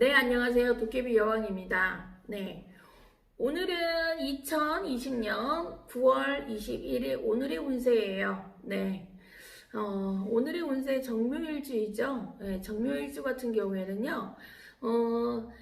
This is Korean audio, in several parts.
네, 안녕하세요. 도깨비 여왕입니다. 네. 오늘은 2020년 9월 21일 오늘의 운세예요. 네. 어, 오늘의 운세 정묘일주이죠. 네, 정묘일주 같은 경우에는요. 어,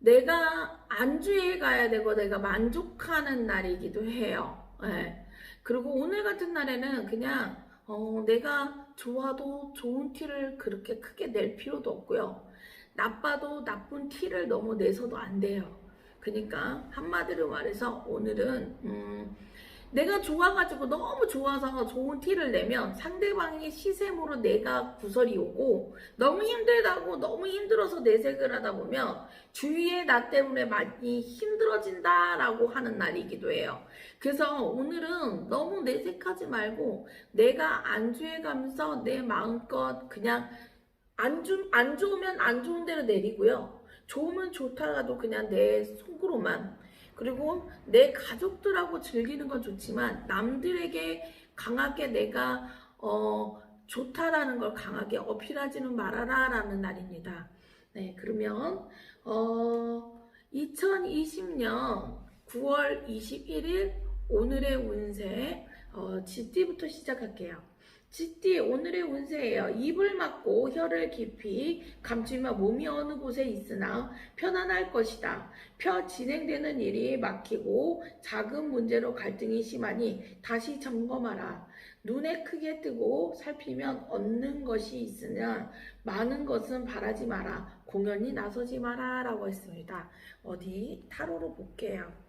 내가 안주에 가야 되고 내가 만족하는 날이기도 해요. 네. 그리고 오늘 같은 날에는 그냥 어, 내가 좋아도 좋은 티를 그렇게 크게 낼 필요도 없고요. 나빠도 나쁜 티를 너무 내서도 안 돼요. 그러니까 한마디로 말해서 오늘은 음, 내가 좋아가지고 너무 좋아서 좋은 티를 내면 상대방의 시샘으로 내가 구설이 오고 너무 힘들다고 너무 힘들어서 내색을 하다 보면 주위에 나 때문에 많이 힘들어진다라고 하는 날이기도 해요. 그래서 오늘은 너무 내색하지 말고 내가 안주해 가면서 내 마음껏 그냥 안, 주, 안 좋으면 안 좋은 대로 내리고요. 좋으면 좋다가도 그냥 내 속으로만. 그리고 내 가족들하고 즐기는 건 좋지만 남들에게 강하게 내가 어, 좋다라는 걸 강하게 어필하지는 말아라 라는 날입니다. 네, 그러면 어, 2020년 9월 21일 오늘의 운세 어, GT부터 시작할게요. GT 오늘의 운세예요. 입을 막고 혀를 깊이 감추며 몸이 어느 곳에 있으나 편안할 것이다. 펴 진행되는 일이 막히고 작은 문제로 갈등이 심하니 다시 점검하라. 눈에 크게 뜨고 살피면 얻는 것이 있으나 많은 것은 바라지 마라. 공연히 나서지 마라. 라고 했습니다. 어디 타로로 볼게요.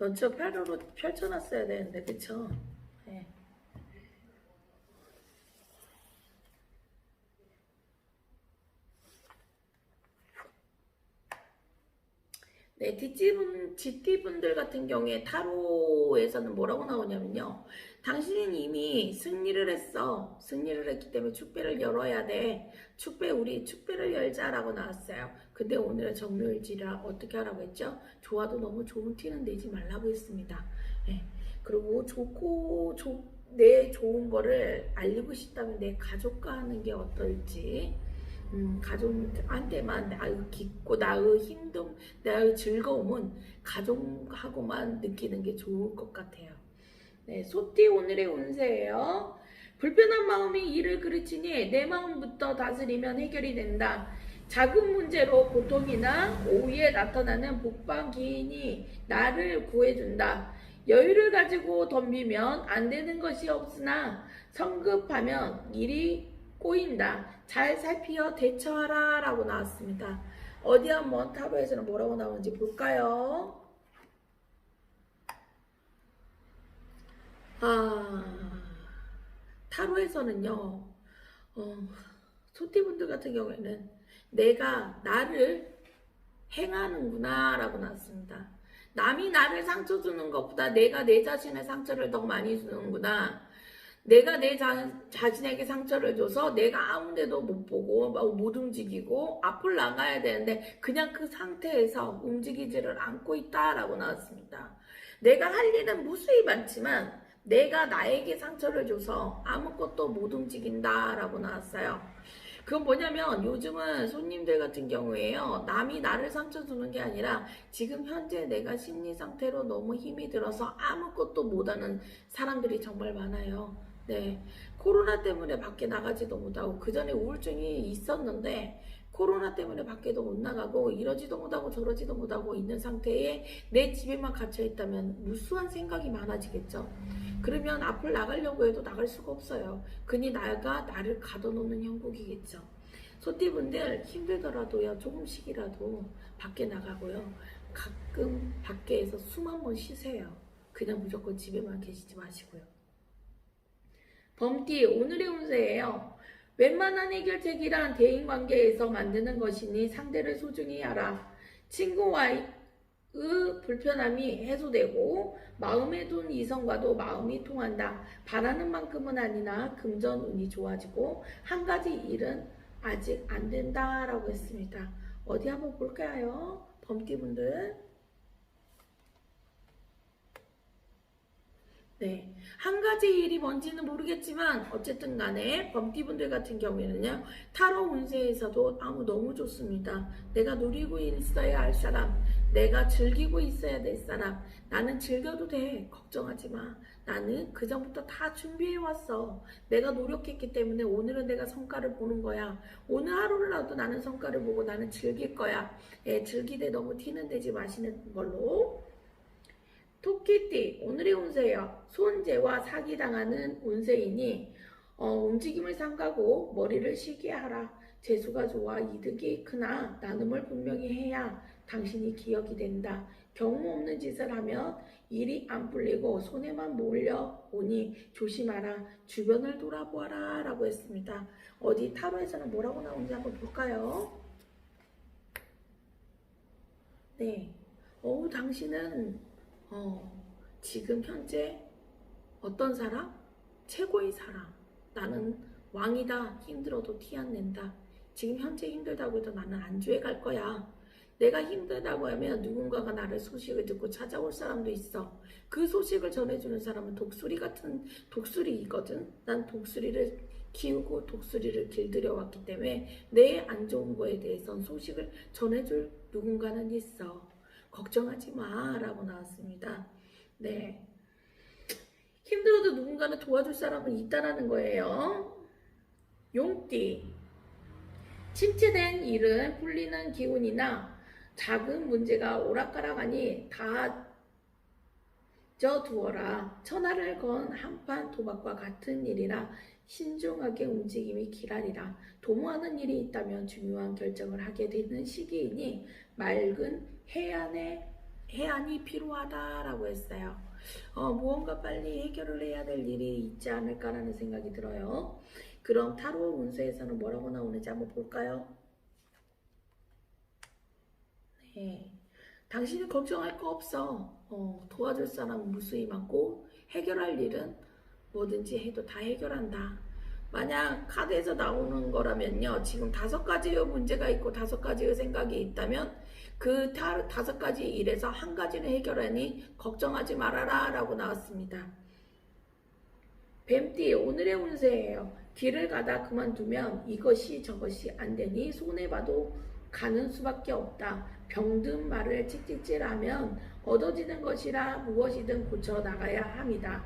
먼저 팔로로 펼쳐놨어야 되는데 그쵸? 네. 네, 뒷집은, 뒷뒷분들 같은 경우에 타로에서는 뭐라고 나오냐면요. 당신은 이미 승리를 했어. 승리를 했기 때문에 축배를 열어야 돼. 축배, 우리 축배를 열자라고 나왔어요. 근데 오늘은 정묘일지라 어떻게 하라고 했죠? 좋아도 너무 좋은 티는 내지 말라고 했습니다. 네. 그리고 좋고, 좋, 내 좋은 거를 알리고 싶다면 내 가족과 하는 게 어떨지. 음, 가족한테만 나의 깊고 나의 힘듦, 나의 즐거움은 가족하고만 느끼는 게 좋을 것 같아요. 네, 소띠 오늘의 운세예요. 불편한 마음이 일을 그르치니 내 마음부터 다스리면 해결이 된다. 작은 문제로 고통이나 오후에 나타나는 복방 기인이 나를 구해준다. 여유를 가지고 덤비면 안 되는 것이 없으나 성급하면 일이 꼬인다. 잘 살피어 대처하라 라고 나왔습니다. 어디 한번 타로에서는 뭐라고 나오는지 볼까요? 아, 타로에서는요, 어, 소띠분들 같은 경우에는 내가 나를 행하는구나 라고 나왔습니다. 남이 나를 상처 주는 것보다 내가 내 자신의 상처를 더 많이 주는구나. 내가 내 자, 자신에게 상처를 줘서 내가 아무 데도 못 보고 못 움직이고 앞을 나가야 되는데 그냥 그 상태에서 움직이지를 않고 있다라고 나왔습니다. 내가 할 일은 무수히 많지만 내가 나에게 상처를 줘서 아무것도 못 움직인다라고 나왔어요. 그건 뭐냐면 요즘은 손님들 같은 경우에요. 남이 나를 상처 주는 게 아니라 지금 현재 내가 심리 상태로 너무 힘이 들어서 아무것도 못하는 사람들이 정말 많아요. 네. 코로나 때문에 밖에 나가지도 못하고 그 전에 우울증이 있었는데 코로나 때문에 밖에도 못 나가고 이러지도 못하고 저러지도 못하고 있는 상태에 내 집에만 갇혀 있다면 무수한 생각이 많아지겠죠. 그러면 앞을 나가려고 해도 나갈 수가 없어요. 그니 나가 나를 가둬놓는 형국이겠죠. 소띠분들 힘들더라도요 조금씩이라도 밖에 나가고요 가끔 밖에서 숨 한번 쉬세요. 그냥 무조건 집에만 계시지 마시고요. 범띠 오늘의 운세예요. 웬만한 해결책이란 대인관계에서 만드는 것이니 상대를 소중히 하라. 친구와의 불편함이 해소되고 마음에 둔 이성과도 마음이 통한다. 바라는 만큼은 아니나 금전 운이 좋아지고 한 가지 일은 아직 안 된다라고 했습니다. 어디 한번 볼까요? 범띠분들. 네. 한 가지 일이 뭔지는 모르겠지만, 어쨌든 간에, 범띠분들 같은 경우에는요, 타로 운세에서도 아무 너무 좋습니다. 내가 누리고 있어야 할 사람, 내가 즐기고 있어야 될 사람, 나는 즐겨도 돼. 걱정하지 마. 나는 그 전부터 다 준비해 왔어. 내가 노력했기 때문에 오늘은 내가 성과를 보는 거야. 오늘 하루라도 나는 성과를 보고 나는 즐길 거야. 예, 즐기되 너무 티는 내지 마시는 걸로. 토끼띠 오늘의 운세요. 손재와 사기당하는 운세이니 어, 움직임을 삼가고 머리를 쉬게 하라. 재수가 좋아 이득이 크나 나눔을 분명히 해야 당신이 기억이 된다. 경우 없는 짓을 하면 일이 안 풀리고 손해만 몰려오니 조심하라. 주변을 돌아보아라. 라고 했습니다. 어디 타로에서는 뭐라고 나오는지 한번 볼까요? 네. 어우, 당신은, 어, 지금 현재 어떤 사람? 최고의 사람. 나는 왕이다. 힘들어도 티 안 낸다. 지금 현재 힘들다고 해도 나는 안주해 갈 거야. 내가 힘들다고 하면 누군가가 나를 소식을 듣고 찾아올 사람도 있어. 그 소식을 전해주는 사람은 독수리 같은 독수리이거든. 난 독수리를 키우고 독수리를 길들여 왔기 때문에 내 안 좋은 거에 대해선 소식을 전해줄 누군가는 있어. 걱정하지 마. 라고 나왔습니다. 네. 힘들어도 누군가는 도와줄 사람은 있다라는 거예요. 용띠. 침체된 일은 풀리는 기운이나 작은 문제가 오락가락하니 다 져두어라. 천하를 건 한판 도박과 같은 일이라 신중하게 움직임이 기라리라. 도모하는 일이 있다면 중요한 결정을 하게 되는 시기이니 맑은 해안에 해안이 필요하다라고 했어요. 어, 무언가 빨리 해결을 해야 될 일이 있지 않을까라는 생각이 들어요. 그럼 타로 운세에서는 뭐라고 나오는지 한번 볼까요? 네. 당신은 걱정할 거 없어. 어, 도와줄 사람은 무수히 많고 해결할 일은 뭐든지 해도 다 해결한다. 만약 카드에서 나오는 거라면요. 지금 다섯 가지의 문제가 있고 다섯 가지의 생각이 있다면 그 다, 다섯 가지 일에서 한 가지는 해결하니 걱정하지 말아라 라고 나왔습니다. 뱀띠 오늘의 운세예요. 길을 가다 그만두면 이것이 저것이 안 되니 손해봐도 가는 수밖에 없다. 병든 말을 찍찍질하면 얻어지는 것이라 무엇이든 고쳐 나가야 합니다.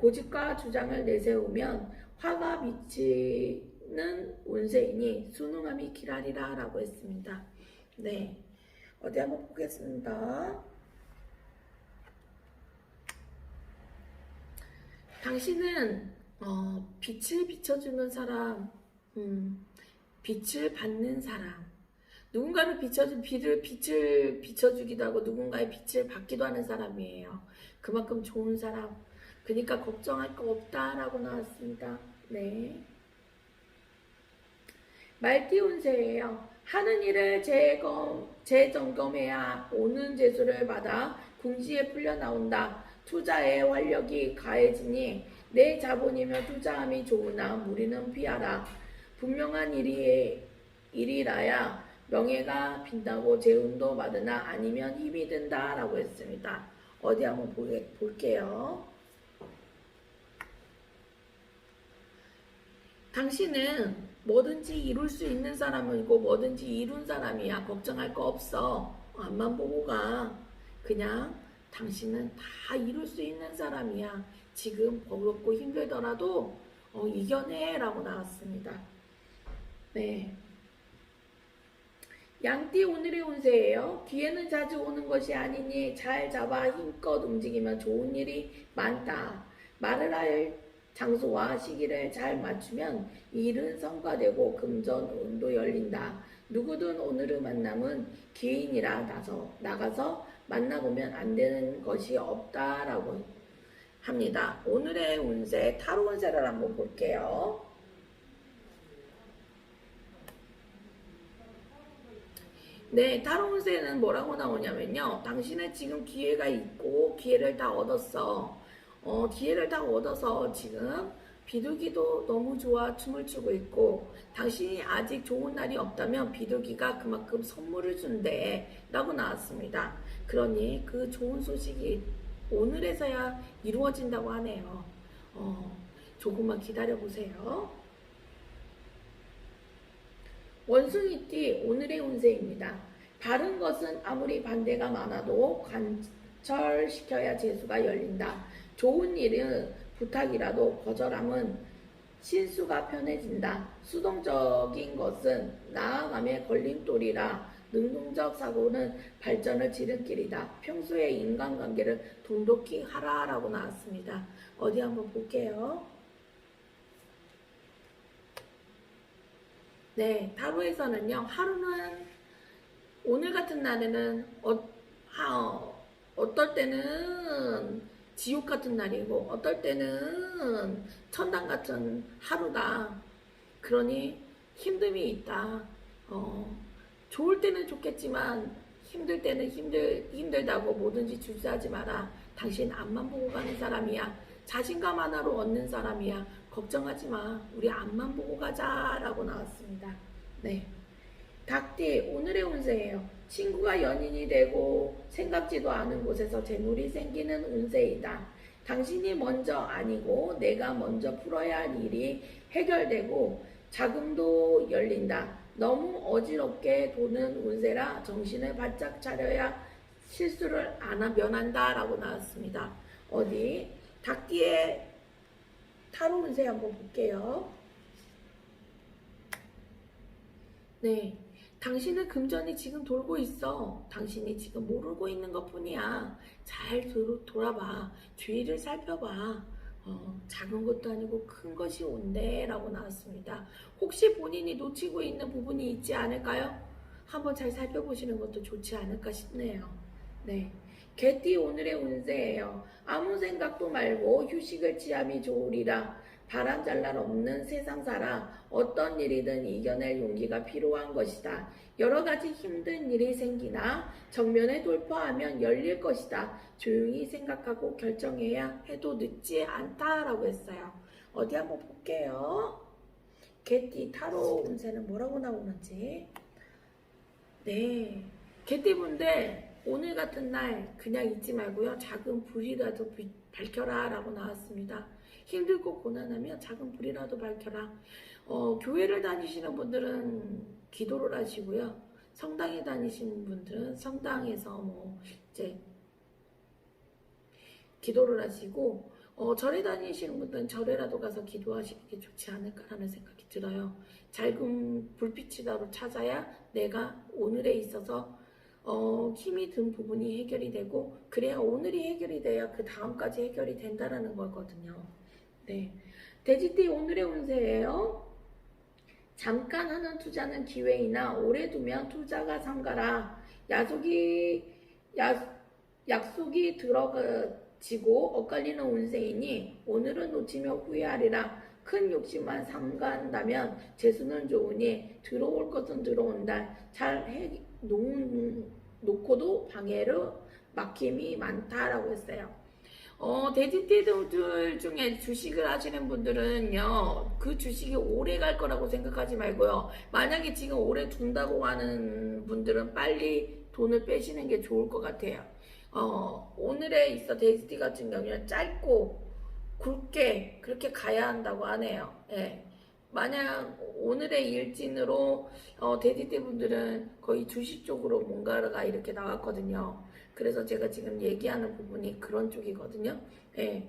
고집과 주장을 내세우면 화가 미치는 운세이니 순응함이 기라리라 라고 했습니다. 네. 어디 한번 보겠습니다. 당신은 어, 빛을 비춰주는 사람, 음, 빛을 받는 사람, 누군가를 비춰준 빛을 빛을 비춰주기도 하고 누군가의 빛을 받기도 하는 사람이에요. 그만큼 좋은 사람. 그러니까 걱정할 거 없다라고 나왔습니다. 네. 말띠 운세예요. 하는 일을 재검, 재점검해야 오는 재수를 받아 궁지에 풀려 나온다. 투자의 활력이 가해지니 내 자본이면 투자함이 좋으나 무리는 피하라. 분명한 일이, 일이라야 명예가 빈다고 재운도 받으나 아니면 힘이 든다라고 했습니다. 어디 한번 보게, 볼게요. 당신은 뭐든지 이룰 수 있는 사람이고 뭐든지 이룬 사람이야. 걱정할 거 없어. 앞만 보고 가. 그냥 당신은 다 이룰 수 있는 사람이야. 지금 버겁고 힘들더라도 어, 이겨내 라고 나왔습니다. 네. 양띠 오늘의 운세예요. 기회는 자주 오는 것이 아니니 잘 잡아 힘껏 움직이면 좋은 일이 많다. 말을 할 장소와 시기를 잘 맞추면 일은 성과되고 금전 운도 열린다. 누구든 오늘의 만남은 기인이라 나서 나가서 만나보면 안 되는 것이 없다라고 합니다. 오늘의 운세 타로 운세를 한번 볼게요. 네, 타로 운세는 뭐라고 나오냐면요. 당신은 지금 기회가 있고 기회를 다 얻었어. 어, 기회를 다 얻어서 지금 비둘기도 너무 좋아 춤을 추고 있고 당신이 아직 좋은 날이 없다면 비둘기가 그만큼 선물을 준대 라고 나왔습니다. 그러니 그 좋은 소식이 오늘에서야 이루어진다고 하네요. 어, 조금만 기다려 보세요. 원숭이띠 오늘의 운세입니다. 바른 것은 아무리 반대가 많아도 관철시켜야 재수가 열린다. 좋은 일은 부탁이라도 거절함은 신수가 편해진다. 수동적인 것은 나아감의 걸림돌이라 능동적 사고는 발전을 지름길이다. 평소에 인간관계를 돈독히 하라라고 나왔습니다. 어디 한번 볼게요. 네, 타로에서는요, 하루는, 오늘 같은 날에는, 어, 하, 어떨 때는 지옥 같은 날이고, 어떨 때는 천당 같은 하루다. 그러니 힘듦이 있다. 어, 좋을 때는 좋겠지만, 힘들 때는 힘들, 힘들다고 뭐든지 주저하지 마라. 당신 앞만 보고 가는 사람이야. 자신감 하나로 얻는 사람이야. 걱정하지 마. 우리 앞만 보고 가자 라고 나왔습니다. 네. 닭띠 오늘의 운세예요. 친구가 연인이 되고 생각지도 않은 곳에서 재물이 생기는 운세이다. 당신이 먼저 아니고 내가 먼저 풀어야 할 일이 해결되고 자금도 열린다. 너무 어지럽게 도는 운세라 정신을 바짝 차려야 실수를 안 하면 한다라고 나왔습니다. 어디 닭띠의 타로 운세 한번 볼게요. 네. 당신은 금전이 지금 돌고 있어. 당신이 지금 모르고 있는 것 뿐이야. 잘 도, 돌아봐. 주위를 살펴봐. 어, 작은 것도 아니고 큰 것이 온대. 라고 나왔습니다. 혹시 본인이 놓치고 있는 부분이 있지 않을까요? 한번 잘 살펴보시는 것도 좋지 않을까 싶네요. 네. 개띠 오늘의 운세예요. 아무 생각도 말고 휴식을 취함이 좋으리라. 바람잘 날 없는 세상 살아 어떤 일이든 이겨낼 용기가 필요한 것이다. 여러 가지 힘든 일이 생기나 정면에 돌파하면 열릴 것이다. 조용히 생각하고 결정해야 해도 늦지 않다라고 했어요. 어디 한번 볼게요. 개띠 타로 운세는 뭐라고 나오는지. 네. 개띠분들 오늘 같은 날 그냥 잊지 말고요. 작은 불이라도 비- 밝혀라 라고 나왔습니다. 힘들고 고난하면 작은 불이라도 밝혀라. 어, 교회를 다니시는 분들은 기도를 하시고요. 성당에 다니시는 분들은 성당에서 뭐 이제 기도를 하시고 어, 절에 다니시는 분들은 절에라도 가서 기도하시는 게 좋지 않을까라는 생각이 들어요. 작은 불빛이라도 찾아야 내가 오늘에 있어서 어, 힘이 든 부분이 해결이 되고 그래야 오늘이 해결이 돼야 그 다음까지 해결이 된다라는 거거든요. 네. 돼지띠 오늘의 운세예요. 잠깐 하는 투자는 기회이나 오래 두면 투자가 삼가라. 약속이 약, 약속이 들어지고 엇갈리는 운세이니 오늘은 놓치며 후회하리라. 큰 욕심만 삼간다면 재수는 좋으니 들어올 것은 들어온다. 잘 해, 놓은, 놓고도 방해로 막힘이 많다라고 했어요. 어, 돼지띠들 중에 주식을 하시는 분들은요, 그 주식이 오래 갈 거라고 생각하지 말고요. 만약에 지금 오래 둔다고 하는 분들은 빨리 돈을 빼시는 게 좋을 것 같아요. 어, 오늘에 있어 돼지띠 같은 경우는 짧고 굵게 그렇게 가야 한다고 하네요. 예. 만약 오늘의 일진으로 어, 돼지띠 분들은 거의 주식 쪽으로 뭔가가 이렇게 나왔거든요. 그래서 제가 지금 얘기하는 부분이 그런 쪽이거든요. 예.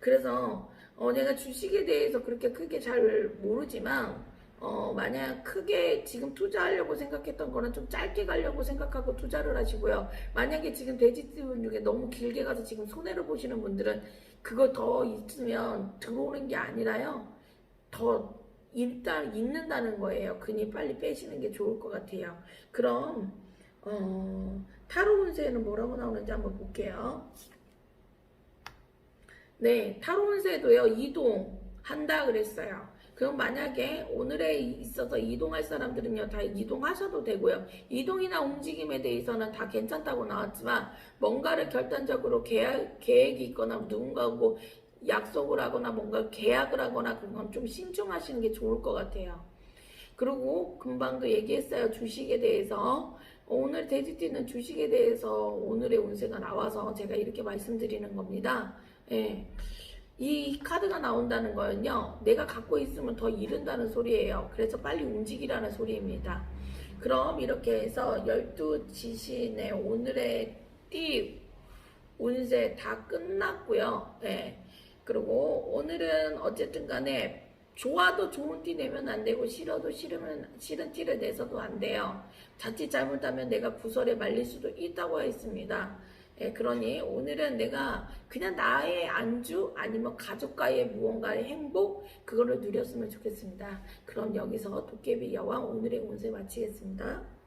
그래서 어, 내가 주식에 대해서 그렇게 크게 잘 모르지만 어, 만약 크게 지금 투자하려고 생각했던 거는 좀 짧게 가려고 생각하고 투자를 하시고요. 만약에 지금 돼지띠분 중에 너무 길게 가서 지금 손해를 보시는 분들은 그거 더 있으면 들어오는 게 아니라요. 더 일단 있는다는 거예요. 그니 빨리 빼시는 게 좋을 것 같아요. 그럼 어, 타로 운세에는 뭐라고 나오는지 한번 볼게요. 네, 타로 운세도요. 이동한다 그랬어요. 그럼 만약에 오늘에 있어서 이동할 사람들은요, 다 이동하셔도 되고요. 이동이나 움직임에 대해서는 다 괜찮다고 나왔지만, 뭔가를 결단적으로 계약, 계획이 있거나 누군가하고 약속을 하거나 뭔가 계약을 하거나 그런 건 좀 신중하시는 게 좋을 것 같아요. 그리고 금방도 얘기했어요. 주식에 대해서. 오늘 돼지띠는 주식에 대해서 오늘의 운세가 나와서 제가 이렇게 말씀드리는 겁니다. 예. 이 카드가 나온다는 거는요, 내가 갖고 있으면 더 잃는다는 소리예요. 그래서 빨리 움직이라는 소리입니다. 그럼 이렇게 해서 12지신의 오늘의 띠 운세 다 끝났고요. 예. 그리고 오늘은 어쨌든 간에 좋아도 좋은 띠 내면 안 되고 싫어도 싫으면 싫은 띠를 내서도 안 돼요. 자칫 잘못하면 내가 구설에 말릴 수도 있다고 했습니다. 예, 그러니 오늘은 내가 그냥 나의 안주 아니면 가족과의 무언가의 행복 그거를 누렸으면 좋겠습니다. 그럼 여기서 도깨비 여왕 오늘의 운세 마치겠습니다.